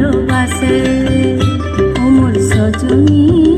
ভালোবাসে ওমর সজনী।